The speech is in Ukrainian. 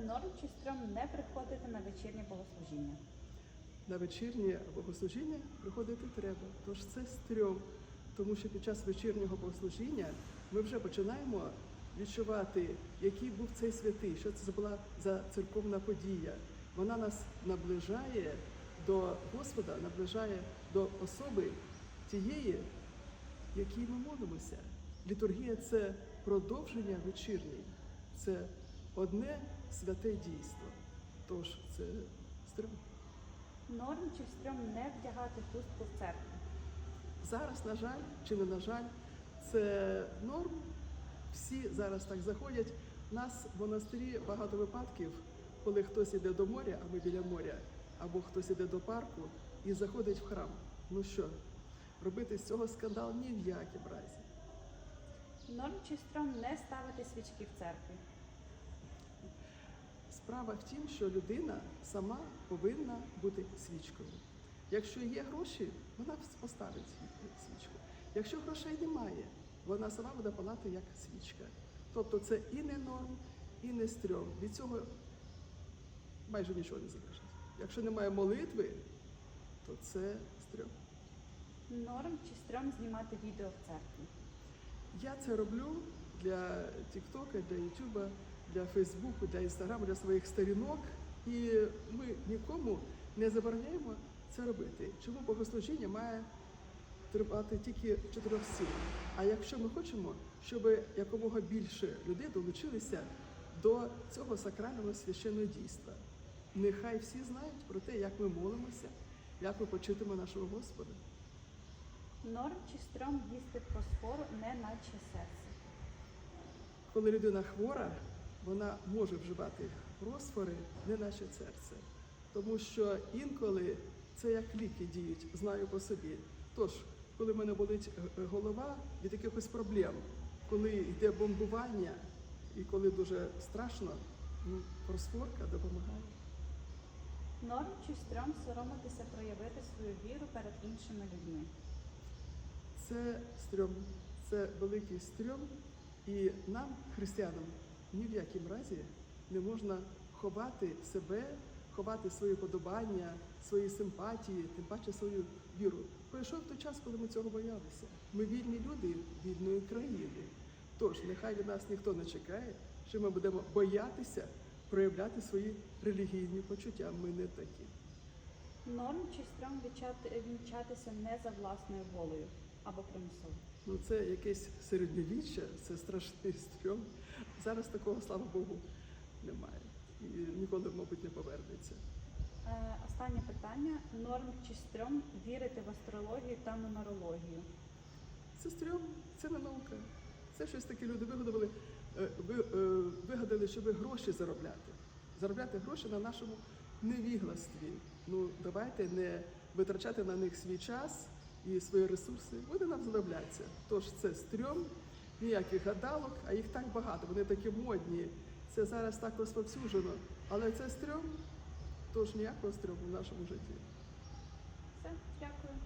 норм чи стрьом не приходити на вечірнє богослужіння? На вечірнє богослужіння приходити треба, тож це стрьом, тому що під час вечірнього богослужіння ми вже починаємо відчувати, який був цей святий, що це була за церковна подія. Вона нас наближає до Господа, наближає до особи тієї, якій ми молимося. Літургія це продовження вечірній, це одне святе дійство. Тож це стрьом. Норм чи стрьом не вдягати хустку в церкву? Зараз, на жаль, чи не на жаль, це норм. Всі зараз так заходять. У нас в монастирі багато випадків, коли хтось іде до моря, а ми біля моря, або хтось іде до парку і заходить в храм. Ну що, робити з цього скандал ні в якому разі. Норм чи стрьом не ставити свічки в церкві? Справа в тім, що людина сама повинна бути свічкою. Якщо є гроші, вона поставить свічку. Якщо грошей немає, вона сама буде палати як свічка. Тобто це і не норм, і не стрьом. Від цього майже нічого не залежить. Якщо немає молитви, то це стрьом. Норм чи стрьом знімати відео в церкві? Я це роблю для Тіктока, для Ютуба, для Фейсбуку, для Інстаграму, для своїх сторінок. І ми нікому не забороняємо це робити. Чому богослужіння має тривати тільки чотирьох сил? А якщо ми хочемо, щоб якомога більше людей долучилися до цього сакрального священного дійства, нехай всі знають про те, як ми молимося, як ми почитимо нашого Господа. Норм чи стрьом їсти просфору не наче серце? Коли людина хвора, вона може вживати просфори, не наче серце. Тому що інколи це як ліки діють, знаю по собі. Тож, коли в мене болить е, голова від якихось проблем, коли йде бомбування і коли дуже страшно, ну, просфорка допомагає. Норм чи стрьом соромитися проявити свою віру перед іншими людьми? Це стрьом, це великий стрьом, і нам, християнам, ні в якому разі не можна ховати себе, ховати свої подобання, свої симпатії, тим паче свою віру. Пройшов той час, коли ми цього боялися. Ми вільні люди вільної країни. Тож нехай від нас ніхто не чекає, що ми будемо боятися проявляти свої релігійні почуття. Ми не такі. Норм чи стрьом вінчатися не за власною волею або примусово? Ну, це якесь середньовіччя, це страшний стрьом. Зараз такого, слава Богу, немає. І ніколи, мабуть, не повернеться. Е, останнє питання: норм чи стрьом вірити в астрологію та нумерологію? Це стрьом, це не наука. Це щось таке люди вигадували, е, ви- е, вигадали, щоб гроші заробляти. Заробляти гроші на нашому невігластві. Ну, давайте не витрачати на них свій час і свої ресурси. Вони нам знадобляться. Тож це стрьом, ніяких гадалок, а їх так багато, вони такі модні. Це зараз так розповсюджено. Але це стрьом, тож ніякого стрьому в нашому житті. Все, дякую.